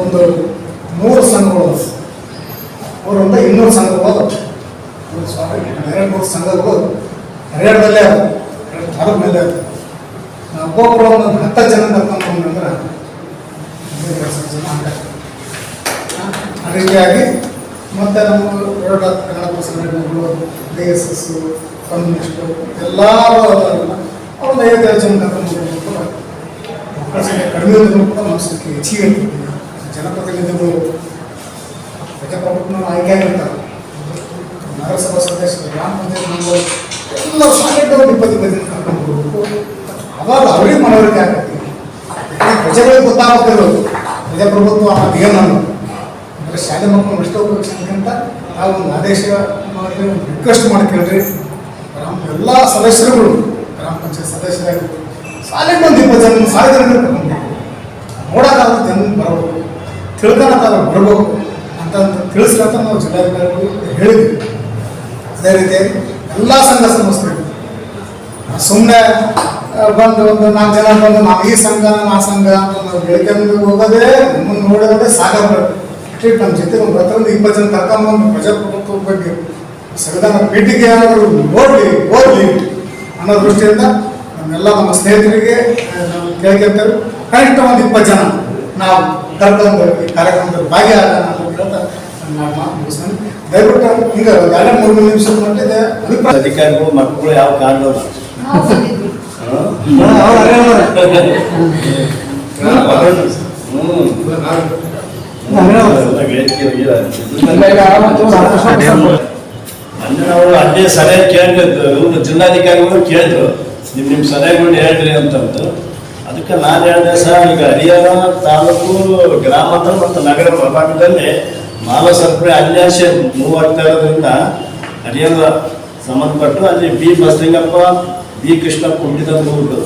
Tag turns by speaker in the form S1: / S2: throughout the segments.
S1: ಒಂದು ಮೂರು ಸಂಘಗಳು ಅದಾವ. ಮೂರರಿಂದ ಇನ್ನೂರು ಸಂಘಗಳು ಎರಡು ಮೂರು ಸಂಘಗಳು ಹರಿಯಾಣದಲ್ಲೇ ಅದಾವ. ಮೇಲೆ. ನಾವು ಒಬ್ಬೊಬ್ಬರು ಒಂದು ಹತ್ತು ಜನ ಬರ್ಕೊಂಡ್ರೆ. ಆ ರೀತಿಯಾಗಿ ಮತ್ತೆ ನಮ್ಮ ಎರಡು ಕನ್ನಡ ಸಂಘಟನೆಗಳು ಡಿ ಎಸ್ ಎಸ್, ಕಮ್ಯುನಿಸ್ಟು, ಎಲ್ಲರೂ ಅವ್ರನ್ನ ಅವ್ರು ಐವತ್ತೈದು ಜನ ಕರ್ಕೊಂಡು ಕೂಡ ಸಂಖ್ಯೆ ಕಡಿಮೆ ಇದ್ರೂ ಕೂಡ ನಮ್ಮ ಹೆಚ್ಚಿಗೆ ಇರ್ತದೆ ಜನಪ್ರತಿನಿಧಿಗಳು ಪ್ರಜಾಪ್ರಭುತ್ವ ಆಯ್ಕೆ ಆಗಿರ್ತಾರೆ. ನಗರಸಭಾ ಸದಸ್ಯರು ಗ್ರಾಮ ಪಂಚಾಯತ್ ಮೆಂಬರ್ ಎಲ್ಲ ಸಾಕಷ್ಟು ಇಪ್ಪತ್ತು ಜನ ಕರ್ಕೊಂಡು ಅವಾಗ ಅವ್ರಿಗೆ ಮನವರಿಕೆ ಆಗ್ತೈತಿ ಪ್ರಜೆಗಳಿಗೆ ಗೊತ್ತಾಗ್ತಿರೋದು ಪ್ರಜಾಪ್ರಭುತ್ವ ಅನ್ನೋದು ಏನು ಅನ್ನೋದು ಅಂದರೆ ಶಾಲೆ ಮಕ್ಕಳು ಎಷ್ಟೋ ಉಪಯೋಗಿಸೋದಕ್ಕಿಂತ ನಾವು ಒಂದು ಆದೇಶ ಮಾಡಿ ರಿಕ್ವೆಸ್ಟ್ ಮಾಡ್ಕೊಳ್ರಿ ಗ್ರಾಮ ಎಲ್ಲ ಸದಸ್ಯರುಗಳು, ಗ್ರಾಮ ಪಂಚಾಯತ್ ಸದಸ್ಯರಾಗಿರ್ಬೋದು ಸಾಲಿಗೆ ಒಂದು ಇಪ್ಪತ್ತು ಜನ ಸಾವಿರ ಜನ ನೋಡೋಕ್ಕಾದ್ರೂ ಜನ ತಿಳ್ಕೊಳಕ್ಕಾದ್ರೂ ಬರಬೇಕು ಅಂತ ತಿಳಿಸ್ಲಂತ ನಾವು ಜಿಲ್ಲಾಧಿಕಾರಿಗಳು ಹೇಳಿದ್ವಿ. ಅದೇ ರೀತಿ ಎಲ್ಲ ಸಂಘ ಸಂಸ್ಥೆಗಳು. ಸುಮ್ಮನೆ ಬಂದು ಒಂದು ನಾಲ್ಕು ಜನ ಬಂದು ನಾವು ಈ ಸಂಘ ಆ ಸಂಘ ಅಂತ ನಾವು ಬೆಳಿಗ್ಗೆ ಹೋಗೋದೇ ನಮ್ಮನ್ನು ನೋಡೋದೇ ಸಾಗರ ಅಟ್ಲೀಸ್ಟ್ ನಮ್ಮ ಜೊತೆ ಒಂದು ಹತ್ತರಿಂದ ಇಪ್ಪತ್ತು ಜನ ಕರ್ಕೊಂಬಂದು ಪ್ರಜಾಪ್ರಭುತ್ವದ ಬಗ್ಗೆ ಸಂವಿಧಾನ ಪೀಠಿಗೆ ಏನಾದರೂ ನೋಡಲಿ, ಓದಲಿ ಅನ್ನೋ ದೃಷ್ಟಿಯಿಂದ ನಮ್ಮೆಲ್ಲ ನಮ್ಮ ಸ್ನೇಹಿತರಿಗೆ ನಾವು ಕನಿಷ್ಠ ಒಂದು ಇಪ್ಪತ್ತು ಜನ ನಾವು. ಕರ್ಕೊಂಡು ಈ ಕಾರ್ಯಕ್ರಮದಲ್ಲಿ ಭಾಗಿಯಾಗೋಣ ಅಂತ ಹೇಳ್ತಾ ನನ್ನ ಮಾತು ಮುಗಿಸ್ತೀನಿ. ದಯವಿಟ್ಟು ಈಗ ಎರಡು ಮೂರು ನಿಮಿಷದ ಮಟ್ಟಿದೆ ಅಭಿಪ್ರಾಯ
S2: ಅಧಿಕಾರಿಗಳು ಮಕ್ಕಳು ಯಾವ
S3: ನಾವು
S2: ಅದೇ ಸಲಹೆ ಕೇಳಿದ್ರು ಜಿಲ್ಲಾಧಿಕಾರಿಗಳು ಕೇಳಿದ್ರು. ನಿಮ್ ನಿಮ್ ಸಲಹೆಗಳನ್ನ ಹೇಳ್ರಿ ಅಂತಂದು ಅದಕ್ಕೆ ನಾನು ಹೇಳಿದೆ, ಸರ್, ಈಗ ಹರಿಹರ ತಾಲೂಕು ಗ್ರಾಮಾಂತರ ಮತ್ತು ನಗರ ಪ್ರಭಾಗದಲ್ಲಿ ಮಾನವ ಸರ್ಪಡೆ ಅನ್ಯಾಸ ಮೂವಾಗ್ತಾ ಇರೋದ್ರಿಂದ ಹರಿಹರ ಸಂಬಂಧಪಟ್ಟು ಅಲ್ಲಿ ಬಿ ಬಸಲಿಂಗಪ್ಪ, ಬಿ ಕೃಷ್ಣ ಹುಟ್ಟಿದಂತ ಉಂಟು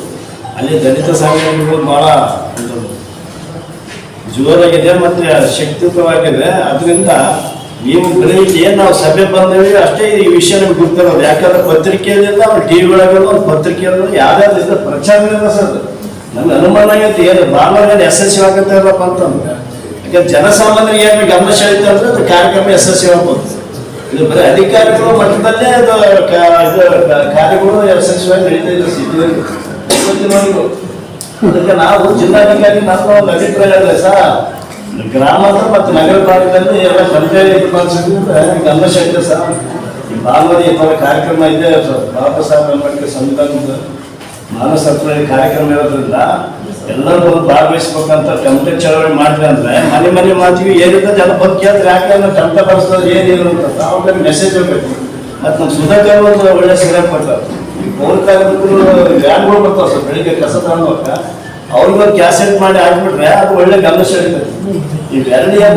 S2: ಅಲ್ಲಿ ದಲಿತ ಸಂಘಟನೆಗಳು ಭಾಳ ಜೋರಾಗಿದೆ ಮತ್ತೆ ಶಕ್ತಿಯುತವಾಗಿದೆ. ಅದರಿಂದ ನೀವು ಬರೀ ಏನು ನಾವು ಸಭೆ ಬಂದೇವಿ ಅಷ್ಟೇ ಈ ವಿಷಯ ನಿಮ್ಗೆ ಗೊತ್ತಿರೋದು. ಯಾಕಂದ್ರೆ ಪತ್ರಿಕೆಯಲ್ಲಿಂದ ಟಿ ವಿ ಒಳಗೆ ಒಂದು ಪತ್ರಿಕೆಯಲ್ಲಿ ಯಾವ್ಯಾವ್ದು ಪ್ರಚಾರ ಇಲ್ಲ ಸರ್? ನಮ್ಗೆ ಅನುಮಾನ ಆಗೈತಿ ಏನು ಭಾನುವಾರ ಯಶಸ್ವಿ ಅಲ್ಲಪ್ಪ ಅಂತಂದ್ರೆ ಯಾಕಂದ್ರೆ ಜನಸಾಮಾನ್ಯರಿಗೆ ಏನು ಗಮನ ಸೆಳೀತಾ ಅಂದ್ರೆ ಅದು ಕಾರ್ಯಕ್ರಮ ಯಶಸ್ವಿ ಆಗ್ಬೋದು. ಇದು ಬರೀ ಅಧಿಕಾರಿಗಳು ಮಟ್ಟದಲ್ಲೇ ಅದು ಕಾರ್ಯಗಳು ಯಶಸ್ವಿಯಾಗಿ ನಡೀತಾ ಇದೆ ಸಿಟಿಯಲ್ಲಿ ಅದಕ್ಕೆ ನಾವು ಜಿಲ್ಲಾಧಿಕಾರಿ ನಮ್ಮ ಒಂದು ಅಭಿಪ್ರಾಯ ಅಲ್ಲ ಸರ್ ಗ್ರಾಮಾಂತರ ಮತ್ತು ನಗರ ಭಾಗದಲ್ಲಿ ಎಲ್ಲ ಪಂಚಾಯತ್ ಗಮನ ಶಕ್ತಿ ಸರ್ ಈ ಈ ಕಾರ್ಯಕ್ರಮ ಇದೆ ಬಾಬಾ ಸಾಹೇಬ್ ಅಂಬೇಡ್ಕರ್ ಸಂವಿಧಾನದ ಮಾನವ ಕಾರ್ಯಕ್ರಮ ಇರೋದ್ರಿಂದ ಎಲ್ಲರೂ ಬಂದು ಭಾಗವಹಿಸ್ಬೇಕಂತ ಟಮಟೆ ಚಳವಳಿ ಮಾಡಿದ್ರೆ ಅಂದ್ರೆ ಮನೆ ಮನೆ ಮಾತಿಗೆ ಏನಿದೆ ಜನ ಬಂದು ಕೇಳಿದ್ರೆ ಯಾಕೆ ಅಂದ್ರೆ ಟಮಟ ಬರ್ಸೋದು ಏನಿಲ್ಲ ಅಂತ ಅವ್ರಿಗೆ ಮೆಸೇಜ್ ಹೋಗ್ಬೇಕು. ಮತ್ತು ನಮ್ಮ ಸುಧಾಕರ್ ಒಂದು ಒಳ್ಳೆ ಸೀರೆ ಕೊಡ್ತಾರೆ ಈ ಪೌರ ಕಾರ್ಮಿಕರು ವ್ಯಾನ್ಗಳು ಬರ್ತಾವೆ ಸರ್, ಬೆಳಿಗ್ಗೆ ಕಸ ತಗೊಂಡೋಗ ಅವ್ರಿಗೆ ಕ್ಯಾಸೆಟ್ ಮಾಡಿ ಹಾಕ್ಬಿಟ್ರೆ ಅದು ಒಳ್ಳೆ ಗಮನ ಸೆಳೀತದೆ ಈ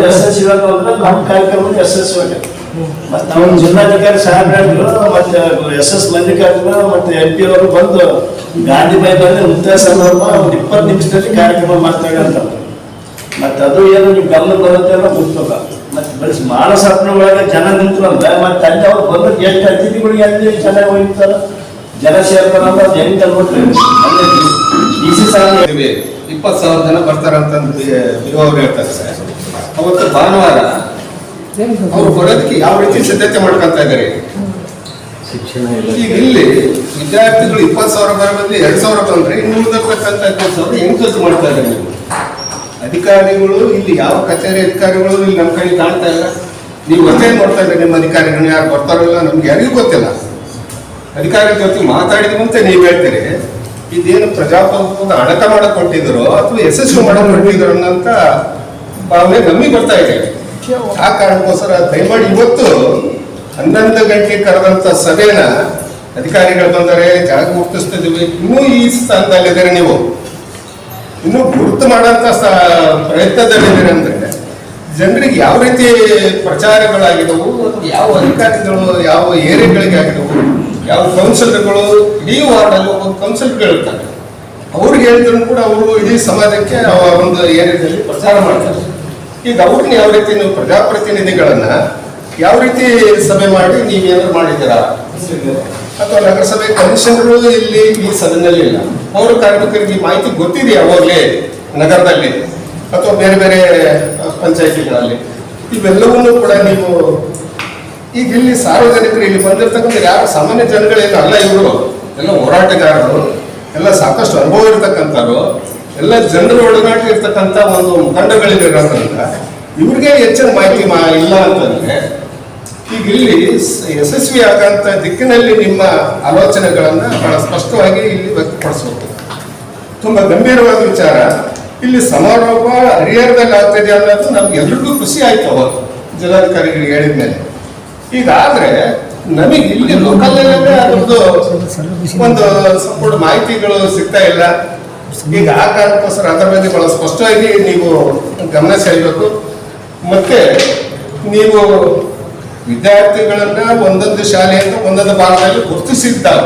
S2: ಎಸ್ ಎಸ್ ಇವಾಗ ಅಂದ್ರೆ ನಮ್ಮ ಕಾರ್ಯಕ್ರಮ ಎಸ್ ಎಸ್ ಮತ್ತೆ ನಮ್ಮ ಜಿಲ್ಲಾಧಿಕಾರಿ ಸಾಹೇಬ್ರು ಮತ್ತೆ ಎಸ್ ಎಸ್ ಮಲ್ಲಿಕಾರ್ಜುನ ಮತ್ತೆ ಎಂ ಪಿ ಅವರು ಬಂದು ಗಾಂಧಿ ಮೈದಾನ ಮುಕ್ತಾಯ ಸಂದರ್ಭ ಒಂದು ಇಪ್ಪತ್ತು ನಿಮಿಷದಲ್ಲಿ ಕಾರ್ಯಕ್ರಮ ಮಾಡ್ತಾರೆ ಅಂತ. ಮತ್ತೆ ಅದು ಏನು ನೀವು ಗಮನ ಬರುತ್ತೆ ಅನ್ನೋ ಗೊತ್ತಲ್ಲ. ಮತ್ತೆ ಬರೀ ಮಾನಸ ಒಳಗೆ ಜನ ನಿಂತು ಅಂದ್ರೆ ಮತ್ತೆ ಅಲ್ಲಿ ಅವ್ರು ಬಂದು ಎಷ್ಟು ಅತಿಥಿಗಳಿಗೆ ಅಲ್ಲಿ ಚೆನ್ನಾಗಿ ಹೋಗ್ತಾರೆ? ಜನ ಸೇರ್ತಾರ ಅಂತ ಅದು ಹೆಂಗೆ ಅನ್ಬಿಟ್ರಿ ಅಲ್ಲಿ ಸಾವಿರ
S4: ಇಪ್ಪತ್ತು ಸಾವಿರ ಜನ ಬರ್ತಾರಂತಂದು ಅವರು ಹೇಳ್ತಾರೆ ಸರ್. ಅವತ್ತು ಭಾನುವಾರ ಅವ್ರು ಬರೋದಕ್ಕೆ ಯಾವ ರೀತಿ ಸಿದ್ಧತೆ ಮಾಡ್ಕೊಂತ ಇದ್ದಾರೆ? ಈಗ ಇಲ್ಲಿ ವಿದ್ಯಾರ್ಥಿಗಳು ಇಪ್ಪತ್ತು ಸಾವಿರ ರೂಪಾಯಿ ಬದಲು ಎರಡು ಸಾವಿರ ಬಂದ್ರೆ ಇನ್ನುಳಿದಿರ್ತಕ್ಕಂಥ ಇಪ್ಪತ್ತು ಸಾವಿರ ಹೆಂಗ್ ಖರ್ಚು ಮಾಡ್ತಾ ಇದ್ದಾರೆ. ಅಧಿಕಾರಿಗಳು ಇಲ್ಲಿ ಯಾವ ಕಚೇರಿ ಅಧಿಕಾರಿಗಳು ಇಲ್ಲಿ ನಮ್ಮ ಕೈ ಕಾಣ್ತಾ ಇಲ್ಲ. ನೀವು ಒಂದೇ ಮಾಡ್ತಾ ಇದ್ದಾರೆ? ನಿಮ್ಮ ಅಧಿಕಾರಿಗಳು ಯಾರು ಬರ್ತಾರಲ್ಲ ನಮ್ಗೆ ಯಾರಿಗೂ ಗೊತ್ತಿಲ್ಲ. ಅಧಿಕಾರಿ ಜೊತೆ ಮಾತಾಡಿದಂತೆ ನೀವು ಹೇಳ್ತೀರಿ ಇದೇನು ಪ್ರಜಾಪ್ರಭುತ್ವದ ಅಡಕ ಮಾಡಕ್ ಕೊಟ್ಟಿದ್ರು ಅಥವಾ ಯಶಸ್ವಿ ಮಾಡಕ್ ಕೊಟ್ಟಿದ್ರು ಅನ್ನೋಂತ ಭಾವನೆ ನಮಗೆ ಬರ್ತಾ ಇದೆ. ಆ ಕಾರಣಕ್ಕೋಸ್ಕರ ದಯಮಾಡಿ ಇವತ್ತು ಹನ್ನೊಂದು ಗಂಟೆ ಕರೆದಂತ ಸಭೆನ ಅಧಿಕಾರಿಗಳು ಬಂದರೆ ಜಾಗ ಗುರುತಿಸ್ತಿದ್ದೀವಿ ಇನ್ನೂ ಈ ಸ್ಥಾನದಲ್ಲಿದ್ದಾರೆ ನೀವು. ಇನ್ನೂ ಗುರುತು ಮಾಡೋಂಥ ಸ- ಪ್ರಯತ್ನದಲ್ಲಿದ್ದೀರಿ ಅಂದ್ರೆ ಜನರಿಗೆ ಯಾವ ರೀತಿ ಪ್ರಚಾರಗಳಾಗಿದವು, ಯಾವ ಅಧಿಕಾರಿಗಳು, ಯಾವ ಏರಿಯಾಗಳಿಗೆ ಆಗಿದವು, ಯಾವ ಕೌನ್ಸಿಲರ್ಗಳು, ಇಡೀ ವಾರ್ಡಲ್ಲಿ ಒಬ್ಬ ಕೌನ್ಸಿಲರ್ಗಳು ಇರ್ತಾರೆ. ಅವ್ರಿಗೆ ಹೇಳಿದ್ರು ಕೂಡ ಅವರು ಇಡೀ ಸಮಾಜಕ್ಕೆ ಒಂದು ಏರಿಯಾದಲ್ಲಿ ಪ್ರಚಾರ ಮಾಡ್ತಾರೆ. ಈಗ ಅವ್ರನ್ನ ಯಾವ ರೀತಿ ನೀವು ಪ್ರಜಾಪ್ರತಿನಿಧಿಗಳನ್ನ ಯಾವ ರೀತಿ ಸಭೆ ಮಾಡಿ ನೀವೇನಾದ್ರು ಮಾಡಿದ್ದೀರಾ? ಅಥವಾ ನಗರಸಭೆ ಕಮಿಷನರು ಇಲ್ಲಿ ಈ ಸದನದಲ್ಲಿ ಇಲ್ಲ. ಪೌರ ಕಾರ್ಮಿಕರಿಗೆ ಈ ಮಾಹಿತಿ ಗೊತ್ತಿದೆ ಯಾವಾಗಲೇ ನಗರದಲ್ಲಿ? ಅಥವಾ ಬೇರೆ ಬೇರೆ ಪಂಚಾಯತಿಗಳಲ್ಲಿ? ಇವೆಲ್ಲವನ್ನೂ ಕೂಡ ನೀವು ಈಗ ಇಲ್ಲಿ ಸಾರ್ವಜನಿಕರು ಇಲ್ಲಿ ಬಂದಿರ್ತಕ್ಕಂಥ ಯಾರು ಸಾಮಾನ್ಯ ಜನಗಳೇನು ಅಲ್ಲ ಇವರು. ಎಲ್ಲ ಹೋರಾಟಗಾರರು, ಎಲ್ಲ ಸಾಕಷ್ಟು ಅನುಭವ ಇರ್ತಕ್ಕಂಥವ್ರು. ಎಲ್ಲ ಜನರ ಒಡನಾಟ ಇರ್ತಕ್ಕಂಥ ಒಂದು ಮುಖಂಡಗಳಿರೋದ್ರಿಂದ ಇವ್ರಿಗೆ ಹೆಚ್ಚಿನ ಮಾಹಿತಿ ಮಾ ಇಲ್ಲ ಅಂತಂದ್ರೆ ಈಗ ಇಲ್ಲಿ ಯಶಸ್ವಿ ಆಗಂತ ದಿಕ್ಕಿನಲ್ಲಿ ನಿಮ್ಮ ಆಲೋಚನೆಗಳನ್ನ ಬಹಳ ಸ್ಪಷ್ಟವಾಗಿ ಇಲ್ಲಿ ವ್ಯಕ್ತಪಡಿಸಬೇಕು ತುಂಬಾ ಗಂಭೀರವಾದ ವಿಚಾರ. ಇಲ್ಲಿ ಸಮಾರೋಪ ಹರಿಹರದಲ್ಲಿ ಇದೆ ಅನ್ನೋದು ನಮ್ಗೆ ಎಲ್ರಿಗೂ ಖುಷಿ ಆಯ್ತು ಅವಾಗ ಜಿಲ್ಲಾಧಿಕಾರಿಗಳಿಗೆ ಹೇಳಿದ್ಮೇಲೆ ಈಗಾದ್ರೆ ನಮಗೆ ಇಲ್ಲಿ ಲೋಕಲ್ ಅದ್ರದ್ದು ಒಂದು ಸಂಪೂರ್ಣ ಮಾಹಿತಿಗಳು ಸಿಗ್ತಾ ಇಲ್ಲ. ಈಗ ಆ ಕಾರಣಕ್ಕೋಸ್ಕರ ಅದರ ಬಗ್ಗೆ ಬಹಳ ಸ್ಪಷ್ಟವಾಗಿ ನೀವು ಗಮನ ಸೆಳಬೇಕು ಮತ್ತೆ ನೀವು ವಿದ್ಯಾರ್ಥಿಗಳನ್ನ ಒಂದೊಂದು ಶಾಲೆಯಿಂದ ಒಂದೊಂದು ಭಾಗದಲ್ಲಿ ಗುರುತಿಸಿದ್ದಾಗ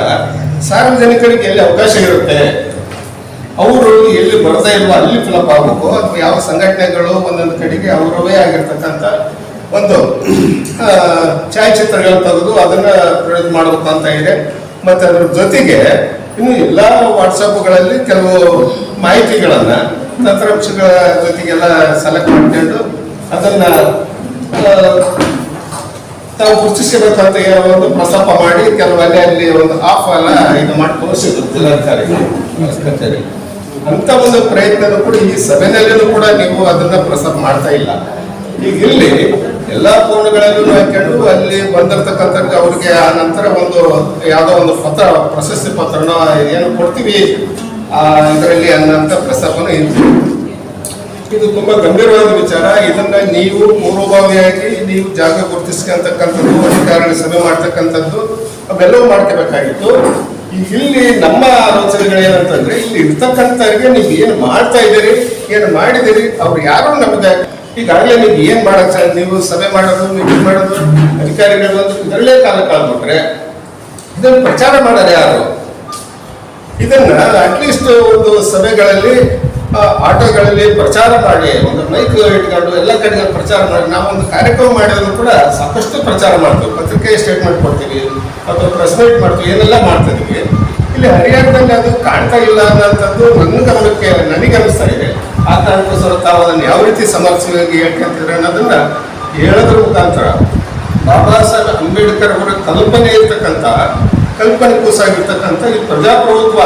S4: ಸಾರ್ವಜನಿಕರಿಗೆ ಎಲ್ಲಿ ಅವಕಾಶ ಇರುತ್ತೆ? ಅವರು ಎಲ್ಲಿ ಬರ್ತಾ ಇಲ್ವೋ, ಅಲ್ಲಿ ಫಿಲಪ್ ಆಗಬೇಕು? ಅಥವಾ ಯಾವ ಸಂಘಟನೆಗಳು ಒಂದೊಂದು ಕಡೆಗೆ ಅವರವೇ ಆಗಿರ್ತಕ್ಕಂಥ ಒಂದು ಛಾಯಾಚಿತ್ರಗಳನ್ನು ಛಾಯಾಚಿತ್ರಗಳು ತೆಗೆದು ಅದನ್ನ ಪ್ರಯೋಗ ಮಾಡಬೇಕು ಅಂತ ಇದೆ. ಮತ್ತೆ ಅದ್ರ ಜೊತೆಗೆ ಇನ್ನು ಎಲ್ಲ ವಾಟ್ಸಪ್ಗಳಲ್ಲಿ ಕೆಲವು ಮಾಹಿತಿಗಳನ್ನ ತಂತ್ರಾಂಶಗಳ ಜೊತೆಗೆಲ್ಲ ಸೆಲೆಕ್ಟ್ ಮಾಡ್ಕೊಂಡು ಅದನ್ನ ತಾವು ಗುರುತಿಸಬೇಕಂತ ಒಂದು ಪ್ರಸ್ತಾಪ ಮಾಡಿ ಕೆಲವಲ್ಲಿ ಅಲ್ಲಿ ಒಂದು ಆಫ್ ಎಲ್ಲ ಇದು ಮಾಡಿ ತೋರಿಸಿದ್ರು ಜಿಲ್ಲಾಧಿಕಾರಿ ಅಂತ ಒಂದು ಪ್ರಯತ್ನನೂ ಕೂಡ ಈ ಸಭೆನಲ್ಲೂ ಕೂಡ ನೀವು ಅದನ್ನ ಪ್ರಸ್ತಾಪ ಮಾಡ್ತಾ ಇಲ್ಲ. ಈಗ ಇಲ್ಲಿ ಎಲ್ಲಾ ಫೋನ್ಗಳಲ್ಲೂ ಹಾಕೊಂಡು ಅಲ್ಲಿ ಬಂದಿರ್ತಕ್ಕಂಥ ಅವ್ರಿಗೆ ಆ ನಂತರ ಒಂದು ಯಾವುದೋ ಒಂದು ಪತ್ರ, ಪ್ರಶಸ್ತಿ ಪತ್ರನ ಏನು ಕೊಡ್ತೀವಿ. ಆ, ಇದರಲ್ಲಿ ಅನ್ನಂತ ಪ್ರಸ್ತಾಪನ ಇತ್ತು ಇದು ತುಂಬಾ ಗಂಭೀರವಾದ ವಿಚಾರ. ಇದನ್ನ ನೀವು ಪೂರ್ವಭಾವಿಯಾಗಿ ನೀವು ಜಾಗ ಗುರುತಿಸ್ಕೊಂತಕ್ಕಂಥದ್ದು, ಅಧಿಕಾರಿಗಳ ಸಭೆ ಮಾಡ್ತಕ್ಕಂಥದ್ದು, ಅವೆಲ್ಲವೂ ಮಾಡ್ಕೋಬೇಕಾಗಿತ್ತು. ಇಲ್ಲಿ ನಮ್ಮ ಆಲೋಚನೆಗಳೇನಂತಂದ್ರೆ ಇಲ್ಲಿ ಇರ್ತಕ್ಕಂಥವ್ರಿಗೆ ನೀವು ಏನು ಮಾಡ್ತಾ ಇದ್ದೀರಿ, ಏನು ಮಾಡಿದಿರಿ ಅವ್ರು ಯಾರು ನಮ್ಗೆ ಈಗಾಗಲೇ ನೀವು ಏನ್ ಮಾಡಕ್ ಸರ್ ನೀವು ಸಭೆ ಮಾಡೋದು ಮೀಟಿಂಗ್ ಮಾಡೋದು, ಅಧಿಕಾರಿಗಳು ಇದರಲ್ಲೇ ಕಾಲ ಕಾಲ್ಬಿಟ್ರೆ ಇದನ್ನು ಪ್ರಚಾರ ಮಾಡೋರು ಯಾರು? ಇದನ್ನ ಅಟ್ಲೀಸ್ಟ್ ಒಂದು ಸಭೆಗಳಲ್ಲಿ ಆಟೋಗಳಲ್ಲಿ ಪ್ರಚಾರ ಮಾಡಿ, ಒಂದು ಮೈಕ್ ಇಟ್ಕೊಂಡು ಎಲ್ಲ ಕಡೆ ಪ್ರಚಾರ ಮಾಡಿ ನಾವು ಒಂದು ಕಾರ್ಯಕ್ರಮ ಮಾಡಿದ್ರು ಕೂಡ ಸಾಕಷ್ಟು ಪ್ರಚಾರ ಮಾಡ್ತೀವಿ. ಪತ್ರಿಕೆ ಸ್ಟೇಟ್ಮೆಂಟ್ ಕೊಡ್ತೀವಿ, ಅಥವಾ ಪ್ರೆಸ್ ಮೀಟ್ ಮಾಡ್ತೀವಿ, ಏನೆಲ್ಲ ಮಾಡ್ತಾ ಇಲ್ಲಿ ಹರಿಯಾಣದಲ್ಲಿ ಅದು ಕಾಣ್ತಾ ಇಲ್ಲ ಅನ್ನೋಂಥದ್ದು ನನ್ನ ಗಮನಕ್ಕೆ ನನಗೆ ಅನಿಸ್ತಾ ಇದೆ. ಆ ಕಾರಣಕ್ಕೋಸ್ಕರ ತಾವು ಅದನ್ನು ಯಾವ ರೀತಿ ಸಮರ್ಥವಾಗಿ ಹೇಳ್ಕೊಂತಿದ್ರೆ ಅನ್ನೋದನ್ನ ಹೇಳೋದ್ರ ಮುಖಾಂತರ ಬಾಬಾ ಸಾಹೇಬ್ ಅಂಬೇಡ್ಕರ್ ಅವರ ಕಲ್ಪನೆ ಇರ್ತಕ್ಕಂಥ, ಕಲ್ಪನೆ ಕೂಸಾಗಿರ್ತಕ್ಕಂಥ ಈ ಪ್ರಜಾಪ್ರಭುತ್ವ.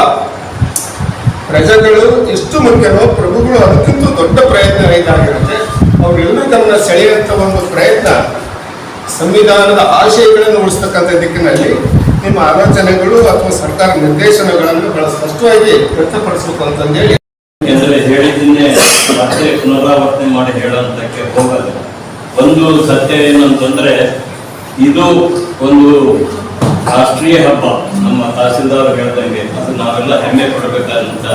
S4: ಪ್ರಜೆಗಳು ಎಷ್ಟು ಮುಖ್ಯನೋ ಪ್ರಭುಗಳು ಅದಕ್ಕಿಂತ ದೊಡ್ಡ ಪ್ರಯತ್ನ ಇದಾಗಿರುತ್ತೆ ಅವರೆಲ್ಲರೂ ತಮ್ಮನ್ನ ಸೆಳೆಯುವಂಥ ಒಂದು ಪ್ರಯತ್ನ. ಸಂವಿಧಾನದ ಆಶಯಗಳನ್ನು ಉಳಿಸ್ತಕ್ಕಂಥ ದಿಕ್ಕಿನಲ್ಲಿ ನಿಮ್ಮ ಆಲೋಚನೆಗಳು ಅಥವಾ ಸರ್ಕಾರ ನಿರ್ದೇಶನಗಳನ್ನು ಬಹಳ ಸ್ಪಷ್ಟವಾಗಿ ವ್ಯಕ್ತಪಡಿಸಬೇಕು ಅಂತಂದೇಳಿ
S3: ಮತ್ತೆ ಪುನರಾವರ್ತನೆ ಮಾಡಿ ಹೇಳೋಂತಕ್ಕೆ ಹೋಗಲ್ಲ. ಒಂದು ಸತ್ಯ ಏನಂತಂದ್ರೆ, ಇದು ಒಂದು ರಾಷ್ಟ್ರೀಯ ಹಬ್ಬ. ನಮ್ಮ ತಹಸೀಲ್ದಾರ್ ಹೇಳ್ದಂಗೆ, ಅದು ನಾವೆಲ್ಲ ಹೆಮ್ಮೆ ಪಡಬೇಕಾದಂತ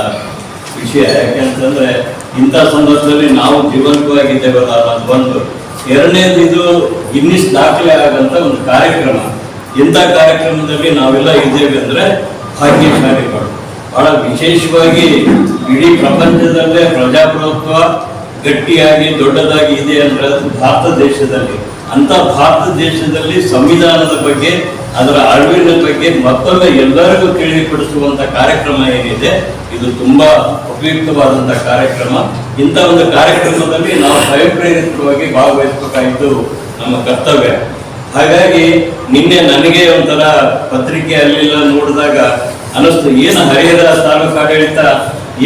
S3: ವಿಷಯ. ಯಾಕೆಂತಂದ್ರೆ ಇಂಥ ಸಂದರ್ಭದಲ್ಲಿ ನಾವು ಜೀವಂತವಾಗಿದ್ದೇವಲ್ಲ ಅದು ಒಂದು. ಎರಡನೇದು ಇದು ಇನ್ನಿಷ್ಟು ದಾಖಲೆ ಆಗಂತ ಒಂದು ಕಾರ್ಯಕ್ರಮ. ಇಂಥ ಕಾರ್ಯಕ್ರಮದಲ್ಲಿ ನಾವೆಲ್ಲ ಇದ್ದೇವೆ ಅಂದ್ರೆ ಭಾಗ್ಯಶಾಲಿಗಳು. ಬಹಳ ವಿಶೇಷವಾಗಿ ಇಡೀ ಪ್ರಪಂಚದಲ್ಲೇ ಪ್ರಜಾಪ್ರಭುತ್ವ ಗಟ್ಟಿಯಾಗಿ ದೊಡ್ಡದಾಗಿ ಇದೆ ಅದು ಭಾರತ ದೇಶದಲ್ಲಿ. ಅಂತ ಭಾರತ ದೇಶದಲ್ಲಿ ಸಂವಿಧಾನದ ಬಗ್ಗೆ, ಅದರ ಅರಿವಿನ ಬಗ್ಗೆ ಮತ್ತೊಮ್ಮೆ ಎಲ್ಲರಿಗೂ ತಿಳಿಪಡಿಸುವಂತ ಕಾರ್ಯಕ್ರಮ ಏನಿದೆ, ಇದು ತುಂಬಾ ಉಪಯುಕ್ತವಾದಂತ ಕಾರ್ಯಕ್ರಮ. ಇಂಥ ಒಂದು ಕಾರ್ಯಕ್ರಮದಲ್ಲಿ ನಾವು ಸ್ವಯಂ ಭಾಗವಹಿಸಬೇಕಾಯಿತು ನಮ್ಮ ಕರ್ತವ್ಯ. ಹಾಗಾಗಿ ನಿನ್ನೆ ನನಗೆ ಒಂಥರ ಪತ್ರಿಕೆಯಲ್ಲೆಲ್ಲ ನೋಡಿದಾಗ ಅನಿಸ್ತು ಏನು ಹರಿಹರ ತಾಲೂಕು ಆಡಳಿತ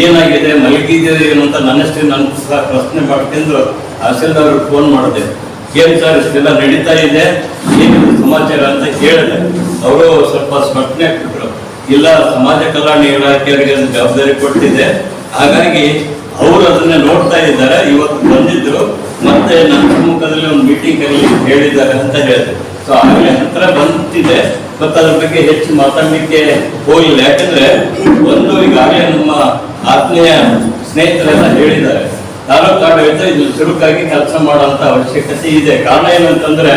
S3: ಏನಾಗಿದೆ ಮಲಗಿದೆ ಏನು ಅಂತ ನನ್ನಷ್ಟೇ ನಾನು ಪ್ರಶ್ನೆ ಮಾಡ್ತಿದ್ರು ತಹಸೀಲ್ದಾರ್ ಫೋನ್ ಮಾಡಿದೆ. ಏನ್ ಸರ್, ಇಷ್ಟೆಲ್ಲ ನಡೀತಾ ಇದೆ? ಏನಿದೆ ಸಮಾಚಾರ ಅಂತ ಕೇಳಿದೆ. ಅವರು ಸ್ವಲ್ಪ ಸ್ಪಷ್ಟನೆ ಕೊಟ್ಟರು ಇಲ್ಲ, ಸಮಾಜ ಕಲ್ಯಾಣ ಇಲಾಖೆಯವರಿಗೆ ಜವಾಬ್ದಾರಿ ಕೊಟ್ಟಿದೆ. ಹಾಗಾಗಿ ಅವರು ಅದನ್ನ ನೋಡ್ತಾ ಇದ್ದಾರೆ. ಇವತ್ತು ಬಂದಿದ್ರು ಮತ್ತೆ ನನ್ನ ಸಮ್ಮುಖದಲ್ಲಿ ಒಂದು ಮೀಟಿಂಗ್ ಅಲ್ಲಿ ಹೇಳಿದ್ದಾರೆ ಅಂತ ಹೇಳಿದ್ರು. ಸೊ ಆಮೇಲೆ ಹತ್ರ ಬಂದಿದೆ. ಮತ್ತೆ ಬಗ್ಗೆ ಹೆಚ್ಚು ಮಾತಾಡಲಿಕ್ಕೆ ಹೋಗಿಲ್ಲ. ಯಾಕಂದ್ರೆ ಒಂದು ಈಗಾಗಲೇ ನಮ್ಮ ಆತ್ಮೀಯ ಸ್ನೇಹಿತರೆಲ್ಲ ಹೇಳಿದ್ದಾರೆ. ತಾಲೂಕು ಆಡಳಿತ ಇದು ಚುರುಕಾಗಿ ಕೆಲಸ ಮಾಡುವಂತ ಅವಶ್ಯಕತೆ ಇದೆ. ಕಾರಣ ಏನಂತಂದ್ರೆ,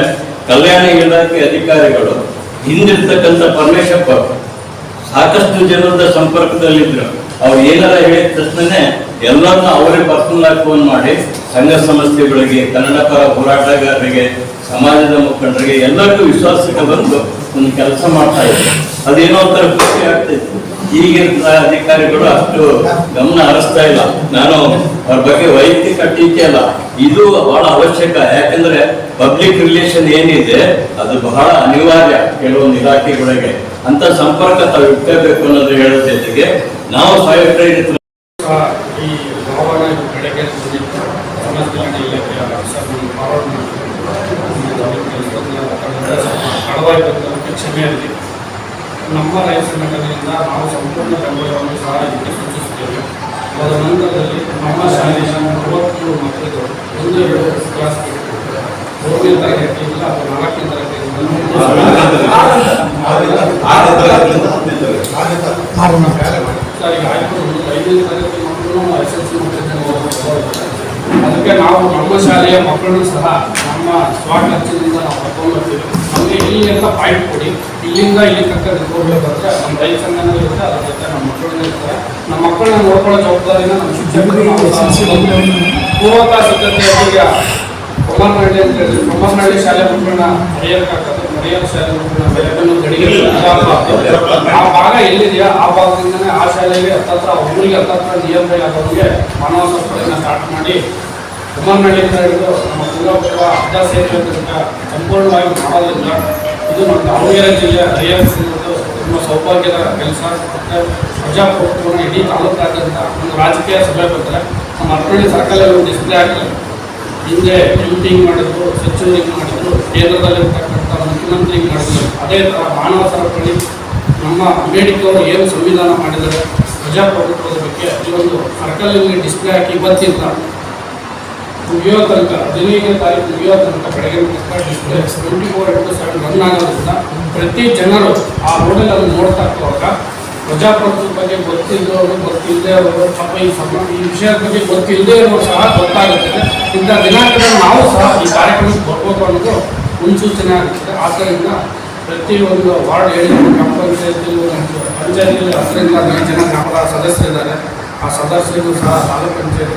S3: ಕಲ್ಯಾಣ ಇಲಾಖೆ ಅಧಿಕಾರಿಗಳು, ಹಿಂದಿರ್ತಕ್ಕಂಥ ಪರಮೇಶಪ್ಪ ಸಾಕಷ್ಟು ಜನರ ಸಂಪರ್ಕದಲ್ಲಿದ್ರು. ಅವ್ರು ಏನಾರ ಹೇಳಿದ ತಕ್ಷಣ ಎಲ್ಲರನ್ನ ಅವರೇ ಪರ್ಸನಲ್ ಆಗಿ ಫೋನ್ ಮಾಡಿ, ಸಂಘ ಸಂಸ್ಥೆಗಳಿಗೆ ಕನ್ನಡ ಪರ ಹೋರಾಟಗಾರರಿಗೆ, ಸಮಾಜದ ಮುಖಂಡರಿಗೆ ಎಲ್ಲರಿಗೂ ವಿಶ್ವಾಸಕ್ಕೆ ಬಂದು ಒಂದು ಕೆಲಸ ಮಾಡ್ತಾ ಇದ್ರು ಅದೇನೋ ಒಂಥರ ಖುಷಿ ಆಗ್ತಿತ್ತು. ಈಗಿನ ಅಧಿಕಾರಿಗಳು ಅಷ್ಟು ಗಮನ ಹರಿಸ್ತಾ ಇಲ್ಲ. ನಾನು ಅವ್ರ ಬಗ್ಗೆ ವೈಯಕ್ತಿಕ ಟೀಕೆ ಅಲ್ಲ. ಇದು ಬಹಳ ಅವಶ್ಯಕ. ಯಾಕಂದ್ರೆ ಪಬ್ಲಿಕ್ ರಿಲೇಷನ್ ಏನಿದೆ, ಅದು ಬಹಳ ಅನಿವಾರ್ಯ ಕೆಲವೊಂದು ಇಲಾಖೆಗಳಿಗೆ. ಅಂತ ಸಂಪರ್ಕ ತಾವು ಇಟ್ಕೋಬೇಕು ಅನ್ನೋದು ಹೇಳೋ ಜೊತೆಗೆ ನಾವು ಪ್ರೇರಿತ
S5: ಈ ಭಾವನೆ ಬೆಳಗ್ಗೆ ಸರ್ ನಮ್ಮ ರೈತ ಸಂಘಟನೆಯಿಂದ ನಾವು ಸಂಪೂರ್ಣ ಬೆಂಬಲವನ್ನು ಸಹ ಇದಕ್ಕೆ ಸೂಚಿಸುತ್ತೇವೆ. ಅದರ ನಂತರದಲ್ಲಿ ನಮ್ಮ ಶಾಲೆಯ ಮೂವತ್ತು ಮಕ್ಕಳು ಒಂದು ಎರಡು ಕ್ಲಾಸ್ ಮೂರನೇ ತರಗತಿ ಇಲ್ಲ ಅಥವಾ ನಾಲ್ಕನೇ ತರಗತಿಯಿಂದ ಸರ್ ಆಯಿತು. ಆಯ್ತು ಒಂದು ಐದನೇ ತರಗತಿ ಮಕ್ಕಳು ಎಸ್ ಎಲ್ ಸಿ ಮಕ್ಕಳಿದ್ದಾರೆ ಅದಕ್ಕೆ ನಾವು ನಮ್ಮ ಶಾಲೆಯ ಮಕ್ಕಳನ್ನು ಸಹ ನಮ್ಮ ಸ್ವಾಗತದಿಂದ ನಾವು ಕರ್ಕೊಂಡು ಬರ್ತೀವಿ ಇಲ್ಲಿ ಇಲ್ಲಿಂದ ಪಾಯಿಂಟ್ ಕೊಡಿ. ಇಲ್ಲಿಂದ ಇಲ್ಲಿ ತನಕ ಹೋಗ್ಬೇಕಂದ್ರೆ ನಮ್ಮ ರೈತ ಸಂಘನೂ ಇರುತ್ತೆ ಅದ್ರ ಜೊತೆ ನಮ್ಮ ಮಕ್ಕಳನ್ನ ಇರ್ತಾರೆ. ನಮ್ಮ ಮಕ್ಕಳನ್ನ ನೋಡ್ಕೊಳ್ಳೋ ಜವಾಬ್ದಾರಿನ ನಮ್ಮ ಪೂರ್ವಕ ಸಿದ್ಧತೆ ಈಗ ಕೊಮ್ಮನಹಳ್ಳಿ ಅಂತ ಹೇಳಿ ಕೊಮ್ಮನಹಳ್ಳಿ ಶಾಲೆ ಮಕ್ಕಳನ್ನ ಮರೆಯೋಕ್ಕಾಗದು ಮರೆಯೋ ಶಾಲೆ ಮಕ್ಕಳನ್ನ ಬೆಳಗನ್ನು ಗಡಿಗೆ ಆ ಭಾಗ ಎಲ್ಲಿದೆಯಾ ಆ ಭಾಗದಿಂದನೇ ಆ ಶಾಲೆಗೆ ಹತ್ತತ್ರ ಊರಿಗೆ ಹತ್ತತ್ರ ನಿಯಮ ಆಗೋರಿಗೆ ಮಾನವ ಸ್ಟಾರ್ಟ್ ಮಾಡಿ ಕುಮಾರನಹಳ್ಳಿಯಿಂದ ಹಿಡಿದು ನಮ್ಮ ಕುಂದಾಪುರ ಅಡ್ಡ ಸೇತುವೆ ತನಕ ಸಂಪೂರ್ಣವಾಗಿ ಮಾಡೋದ್ರಿಂದ ಇದು ನಮ್ಮ ದಾವಣಗೆರೆ ಜಿಲ್ಲೆ ಎಸ್ ತುಂಬ ಸೌಭಾಗ್ಯದ ಕೆಲಸ. ಮತ್ತು ಪ್ರಜಾಪ್ರಭುತ್ವನ ಇಡೀ ತಾಲೂಕಾದ್ಯಂತ ಒಂದು ರಾಜಕೀಯ ಸಭೆ ಬಂದರೆ ನಮ್ಮ ಹರಪಳ್ಳಿ ಸರ್ಕಲಲ್ಲಿ ಒಂದು ಡಿಸ್ಪ್ಲೇ ಆಗಲಿ ಹಿಂದೆ ಮೀಟಿಂಗ್ ಮಾಡಿದ್ರು ಸಚಿವರಿಗೆ ಮಾಡಿದ್ರು, ಕೇಂದ್ರದಲ್ಲಿರ್ತಕ್ಕಂಥ ಮುಖ್ಯಮಂತ್ರಿ ಮಾಡಿದ್ರು. ಅದೇ ಥರ ಮಾನವ ಸರಪಳಿ ನಮ್ಮ ಅಂಬೇಡ್ಕರ್ ಏನು ಸಂವಿಧಾನ ಮಾಡಿದರೆ ಪ್ರಜಾಪ್ರಭುತ್ವದ ಬಗ್ಗೆ ಈ ಒಂದು ಸರ್ಕಲಲ್ಲಿ ಡಿಸ್ಪ್ಲೇ ಹಾಕಿ ಇವತ್ತಿಂದ ಮುಗಿಯೋ ತನಕ ಹದಿನೈದನೇ ತಾರೀಕು ಮುಗಿಯೋ ತನಕ ಬೆಳಗ್ಗೆ twenty four into seven run ಆಗೋದ್ರಿಂದ ಪ್ರತಿ ಜನರು ಆ ರೋಡಲ್ಲಿ ಅದನ್ನು ನೋಡ್ತಾ ಇರುವಾಗ ಪ್ರಜಾಪ್ರಭುತ್ವದ ಬಗ್ಗೆ ಗೊತ್ತಿಲ್ಲದವರು ಗೊತ್ತಿಲ್ಲದೆ ಅವರು, ಪಾಪ ಈ ಸಮ, ಈ ವಿಷಯದ ಬಗ್ಗೆ ಗೊತ್ತಿಲ್ಲದೆ ಇರೋರು ಸಹ ಗೊತ್ತಾಗುತ್ತದೆ ಇಂಥ ದಿನಾಂಕದಲ್ಲಿ ನಾವು ಸಹ ಈ ಕಾರ್ಯಕ್ರಮಕ್ಕೆ ಬರ್ಬೋದು ಅನ್ನೋದು ಮುನ್ಸೂಚನೆ ಆಗುತ್ತದೆ ಆದ್ದರಿಂದ ಪ್ರತಿಯೊಂದು ವಾರ್ಡ್ ಹೇಳಿದ್ರು, ಗ್ರಾಮ ಪಂಚಾಯತಿ ಪಂಚಾಯತಿಯಲ್ಲಿ ಹತ್ತರಿಂದ ಹದಿನೈದು ಜನ ಗ್ರಾಮದ ಸದಸ್ಯರಿದ್ದಾರೆ. ಆ ಸದಸ್ಯರಿಗೂ ಸಹ ತಾಲೂಕು ಪಂಚಾಯತ್